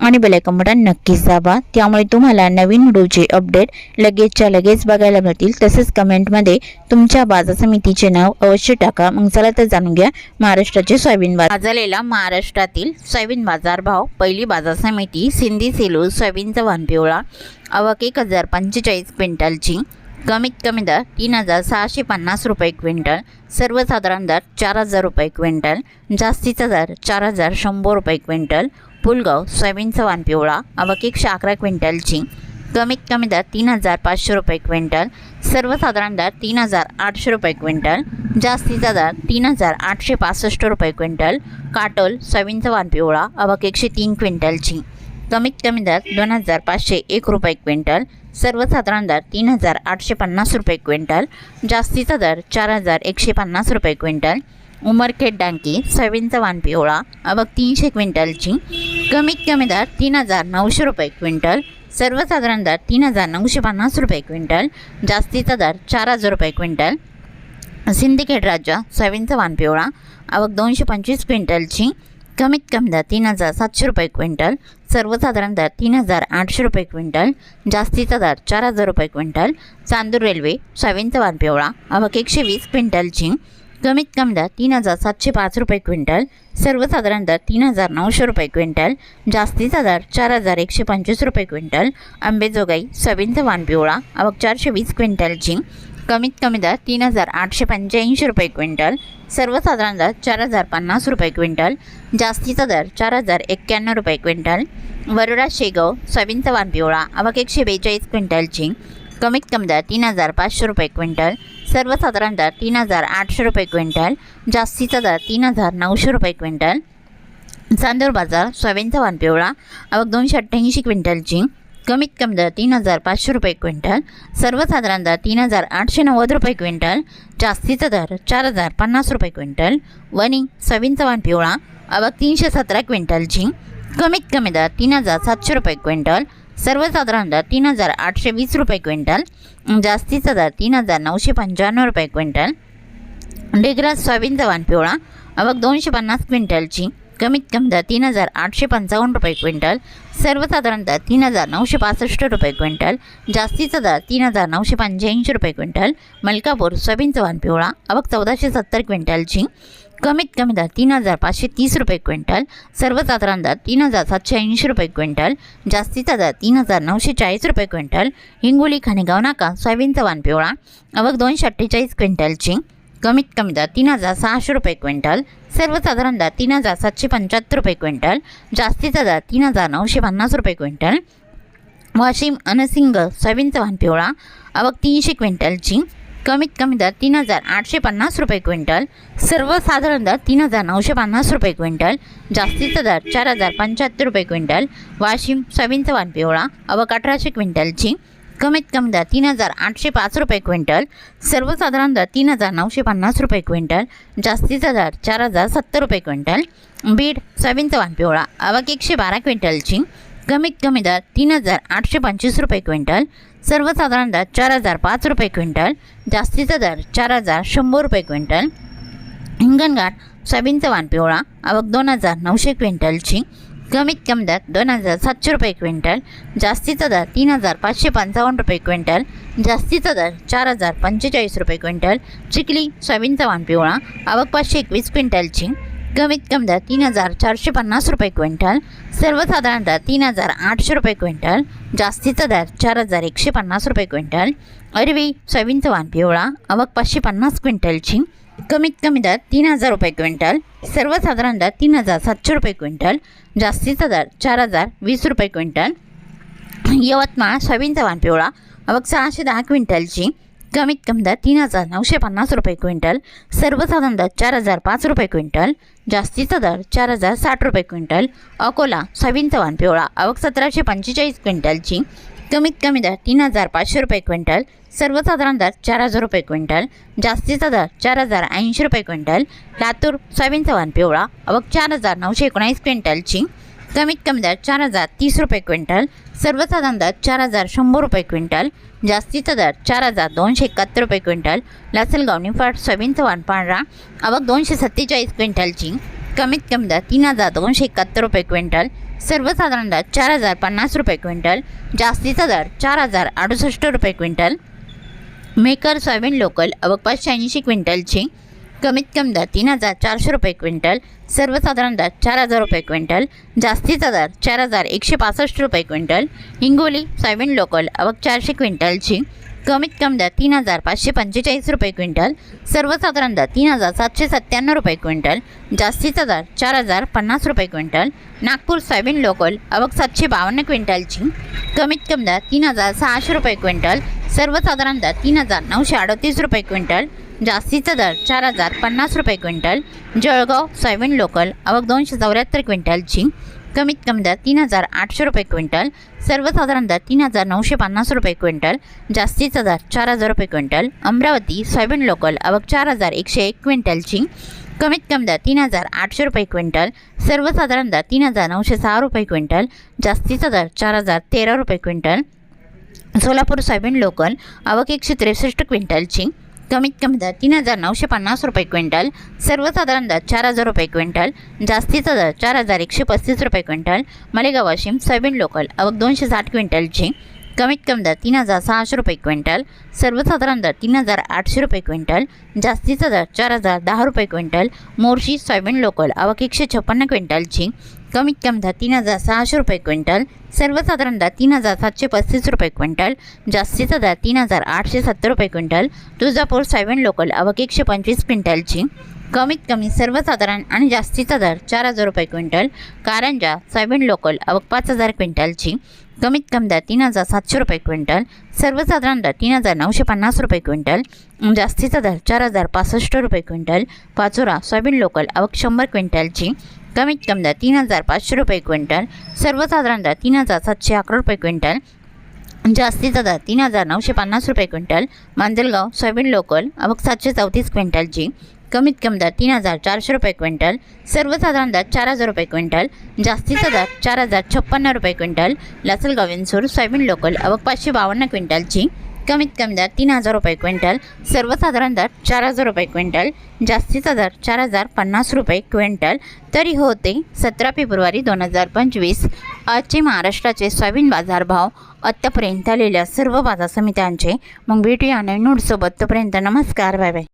आणि bell icon button नक्कीच दाबा. त्यामुळे तुम्हाला नवीन व्हिडिओचे अपडेट लगेचच्या लगेच बघायला मिळतील. तसेच कमेंटमध्ये तुमच्या बाजार समितीचे नाव अवश्य टाका. मग चला तर जाणून घ्या महाराष्ट्राचे सोयाबीन बाजार. झालेला महाराष्ट्रातील सोयाबीन बाजार भाव. पहिली बाजार समिती सिंधी सेलू सोयाबीनचा वानपिवळा पिवळा. एक हजार पंचेचाळीस क्विंटलची. कमीत कमी दर तीन हजार सहाशे पन्नास रुपये क्विंटल. सर्वसाधारण दर चार हजार रुपये क्विंटल. जास्तीचा दर चार हजार शंभर रुपये क्विंटल. पुलगाव सोयाबीनचा वाण पिवळा आवक एकशे अकरा क्विंटलची कमीत कमी दर तीन हजार पाचशे रुपये क्विंटल सर्वसाधारण दर तीन हजार आठशे रुपये क्विंटल जास्तीचा दर तीन हजार आठशे पासष्ट रुपये क्विंटल काटोल सोयाबीनचा वाण पिवळा आवक एकशे तीन क्विंटलची कमीत कमी दर दोन हजार पाचशे एक रुपये क्विंटल सर्वसाधारण दर तीन हजार आठशे पन्नास रुपये क्विंटल जास्तीचा दर चार हजार एकशे पन्नास रुपये क्विंटल उमरखेड डांकी सोयाबीनचा वान पिवळा अबक तीनशे क्विंटलची. कमीत कमी दर तीन हजार नऊशे रुपये क्विंटल. सर्वसाधारण दर तीन हजार नऊशे पन्नास रुपये क्विंटल. जास्तीचा दर चार हजार रुपये क्विंटल. सिंदखेड राज्य सोयाबीनचा वाण पिवळा आवक दोनशे पंचवीस क्विंटलची. कमीत कमी दर तीन हजार सातशे रुपये क्विंटल. सर्वसाधारण दर तीन हजार आठशे रुपये क्विंटल. जास्तीचा दर चार हजार रुपये क्विंटल. चांदूर रेल्वे सोयाबीनचा वाण पिवळा आवक एकशे वीस क्विंटलची. कमीत कमी दर तीन हजार सातशे पाच रुपये क्विंटल सर्वसाधारण दर तीन हजार नऊशे रुपये क्विंटल जास्तीचा दर चार हजार एकशे पंचवीस रुपये क्विंटल आंबेजोगाई सोयाबीनचा वाण पिवळा आवक चारशे वीस क्विंटलची कमीत कमी दर तीन हजार आठशे पंच्याऐंशी रुपये क्विंटल सर्वसाधारण दर चार हजार पन्नास रुपये क्विंटल जास्तीचा दर चार हजार एक्क्याण्णव रुपये क्विंटल वरोडा शेगाव सोयाबीनचा वाण पिवळा आवक एकशे बेचाळीस क्विंटलची कमीत कमी दर तीन हजार पाचशे रुपये क्विंटल सर्वसाधारण दर तीन हजार आठशे रुपये क्विंटल जास्तीचा दर तीन हजार नऊशे रुपये क्विंटल. चांदूर बाजार सोयाबीनचा वाण पिवळा आवक दोनशे अठ्ठ्याऐंशी क्विंटलची कमीत कमी दर तीन हजार पाचशे रुपये क्विंटल. सर्वसाधारण दर तीन हजार आठशे नव्वद रुपये क्विंटल जास्तीचा दर चार हजार पन्नास रुपये क्विंटल. वणी सोयाबीनचा वाण पिवळा आवक तीनशे सतरा क्विंटलची कमीत कमी दर तीन हजार सातशे रुपये क्विंटल. सर्वसाधारण दर तीन हजार आठशे वीस रुपये क्विंटल जास्तीचा दर तीन हजार नऊशे पंच्याण्णव रुपये क्विंटल डेग्रास सोयाबीनचा वाण पिवळा आवक दोनशे पन्नास क्विंटलची कमीत कमी दर तीन हजार आठशे पंचावन्न रुपये क्विंटल सर्वसाधारण दर तीन हजार नऊशे पासष्ट रुपये क्विंटल जास्तीचा दर तीन हजार नऊशे पंच्याऐंशी रुपये क्विंटल मलकापूर सोयाबीनचा वाण पिवळा आवक चौदाशे सत्तर क्विंटलची कमीत कमी दर तीन हजार पाचशे तीस रुपये क्विंटल सर्वसाधारण दर तीन हजार सातशे ऐंशी रुपये क्विंटल जास्तीचा दर तीन हजार नऊशे चाळीस रुपये क्विंटल हिंगोली खाणेगाव नाका सोयाबीनचा वाण पिवळा अवघ दोनशे अठ्ठेचाळीस क्विंटलची कमीत कमी दर तीन हजार सहाशे रुपये क्विंटल सर्वसाधारण दर तीन हजार सातशे पंच्याहत्तर रुपये क्विंटल जास्तीचा दर तीन हजार नऊशे पन्नास रुपये क्विंटल वाशिम अनसिंग सोयाबीनचा वान पिवळा अवघ तीनशे क्विंटलची कमीत कमी दर तीन हजार आठशे पन्नास रुपये क्विंटल सर्वसाधारण दर तीन हजार नऊशे पन्नास रुपये क्विंटल जास्तीचा दर चार हजार पंच्याहत्तर रुपये क्विंटल वाशिम सोयाबीनचा वाण पिवळा अवक अठराशे क्विंटलची कमीत कमी दर तीन हजार आठशे पाच रुपये क्विंटल सर्वसाधारण दर तीन हजार नऊशे पन्नास रुपये क्विंटल जास्तीचा दर चार हजार सत्तर रुपये क्विंटल. बीड सोयाबीनचा वाण पिवळा अवक एकशे बारा क्विंटलची कमीत कमी दर तीन हजार आठशे पंचवीस रुपये क्विंटल सर्वसाधारण दर चार हजार पाच रुपये क्विंटल जास्तीचा दर चार हजार शंभर रुपये क्विंटल. हिंगणघाट सोयाबीनचा वाण पिवळा आवक दोन हजार नऊशे क्विंटलची. कमीत कमी दर दोन हजार सातशे रुपये क्विंटल जास्तीचा दर तीन हजार पाचशे पंचावन्न रुपये क्विंटल जास्तीचा दर चार हजार पंचेचाळीस रुपये क्विंटल. चिखली सोयाबीनचा वाण पिवळा आवक पाचशे एकवीस क्विंटलची. कमीत कमी दर तीन हजार चारशे पन्नास रुपये क्विंटल सर्वसाधारण दर तीन हजार आठशे रुपये क्विंटल जास्तीचा दर चार हजार एकशे पन्नास रुपये क्विंटल अरवी सोयाबीनचं वाण पिवळा आवक पाचशे पन्नास क्विंटलची कमीत कमी दर तीन हजार रुपये क्विंटल सर्वसाधारण दर तीन हजार सातशे रुपये क्विंटल जास्तीचा दर चार हजार वीस रुपये क्विंटल यवतमाळ सोयाबीनचा वाण पिवळा आवक सहाशे दहा क्विंटलची कमीत कमी दर तीन हजार नऊशे पन्नास रुपये क्विंटल सर्वसाधारण दर चार हजार पाच रुपये क्विंटल जास्तीचा दर चार हजार साठ रुपये क्विंटल अकोला सोयाबीनचा चव्हाण पिवळा आवक सतराशे पंचेचाळीस क्विंटलची कमीत कमी दर तीन हजार पाचशे रुपये क्विंटल सर्वसाधारण दर चार हजार रुपये क्विंटल जास्तीचा दर चार हजार ऐंशी रुपये क्विंटल लातूर सोयाबीन चव्हाण पिवळा अवक चार हजार नऊशे एकोणीस क्विंटलची कमीत कमी दर चार हजार तीस रुपये क्विंटल सर्वसाधारण दर चार हजार शंभर रुपये क्विंटल जास्तीचा दर चार हजार दोनशे एकाहत्तर रुपये क्विंटल लासलगाव निफाड सोयाबीन चव्हाण पांढरा आवक दोनशे सत्तेचाळीस क्विंटलची कमीत कमी दर तीन हजार दोनशे एकाहत्तर रुपये क्विंटल सर्वसाधारण दर चार हजार पन्नास रुपये क्विंटल जास्तीचा दर चार हजार अडुसष्ट रुपये क्विंटल मेकर सोयाबीन लोकल अवक पाचशे ऐंशी क्विंटलची कमीत कमी दर तीन हजार चारशे रुपये क्विंटल सर्वसाधारण दर चार हजार रुपये क्विंटल जास्तीचा दर चार हजार एकशे पासष्ट रुपये क्विंटल हिंगोली सोयाबीन लोकल अवक चारशे क्विंटलची कमीत कमी दर तीन हजार पाचशे पंचेचाळीस रुपये क्विंटल. सर्वसाधारण दर तीन हजार सातशे सत्त्याण्णव रुपये क्विंटल. जास्तीचा दर चार हजार पन्नास रुपये क्विंटल. नागपूर सोयाबीन लोकल अवक सातशे बावन्न क्विंटलची. कमीत कमी दर तीन हजार सहाशे रुपये क्विंटल. सर्वसाधारण दर तीन हजार नऊशे अडतीस रुपये क्विंटल. जास्तीचा दर चार हजार पन्नास रुपये क्विंटल. जळगाव सोयाबीन लोकल अवक दोनशे चौऱ्याहत्तर क्विंटलची. कमीत कमी दर तीन हजार आठशे रुपये क्विंटल सर्वसाधारण दर तीन हजार नऊशे पन्नास रुपये क्विंटल जास्तीचा दर चार हजार रुपये क्विंटल अमरावती सोयाबीन लोकल आवक चार हजार एकशे एक क्विंटलची. कमीत कमी दर तीन हजार आठशे रुपये क्विंटल सर्वसाधारण दर तीन हजार नऊशे सहा रुपये क्विंटल जास्तीचा दर चार हजार तेरा रुपये क्विंटल. सोलापूर सोयाबीन लोकल आवक एकशे त्रेसष्ट क्विंटलची. कमीत कमी दर तीन हजार नऊशे पन्नास रुपये क्विंटल सर्वसाधारण दर चार हजार रुपये क्विंटल जास्तीचा दर चार हजार एकशे पस्तीस रुपये quintal Malegaon Washim soybean local अवघ दोनशे साठ क्विंटलची कमीत कमी दर तीन हजार सहाशे रुपये क्विंटल सर्वसाधारण दर तीन हजार आठशे रुपये क्विंटल जास्तीचा दर चार हजार दहा रुपये क्विंटल मोर्शी सोयाबीन लोकल आवक एकशे छप्पन्न क्विंटलची कमीत कमी दहा तीन हजार सहाशे रुपये क्विंटल सर्वसाधारण दहा तीन हजार सातशे पस्तीस रुपये क्विंटल जास्तीचा दर तीन हजार आठशे सत्तर रुपये क्विंटल तुळजापूर सायवन लोकल आवक एकशे पंचवीस क्विंटलची. कमीत कमी सर्वसाधारण आणि जास्तीचा दर चार हजार रुपये क्विंटल कारंजा सायबीन लोकल अवघ पाच हजार क्विंटलची. कमीत कमी दर तीन हजार सातशे रुपये क्विंटल सर्वसाधारण दर तीन हजार नऊशे पन्नास रुपये क्विंटल जास्तीचा दर चार हजार पासष्ट रुपये क्विंटल पाचोरा सोयाबीन लोकल अवघ शंभर क्विंटलची. कमीत कमी दर तीन हजार पाचशे रुपये क्विंटल सर्वसाधारण दर तीन हजार सातशे अकरा रुपये क्विंटल जास्तीचा दर तीन हजार नऊशे पन्नास रुपये क्विंटल मांजलगाव सोयाबीन लोकल आवक सातशे चौतीस क्विंटलची कमीत कमी दर तीन हजार चारशे रुपये क्विंटल सर्वसाधारण दर चार हजार रुपये क्विंटल जास्तीचा दर चार हजार छप्पन्न रुपये quintal Lasalgaon Vinchur soybean local अवक पाचशे बावन्न क्विंटलची कमीत कमी दर तीन हजार रुपये क्विंटल सर्वसाधारण दर चार हजार रुपये क्विंटल जास्तीचा दर चार हजार पन्नास रुपये क्विंटल. तरी होते सतरा फेब्रुवारी दोन हजार पंचवीस. आजचे महाराष्ट्राचे सोयाबीन बाजारभाव आत्तापर्यंत आलेल्या सर्व बाजार समित्यांचे. मग भेटूया नवीन नोटसोबत. तोपर्यंत नमस्कार बाय बाय.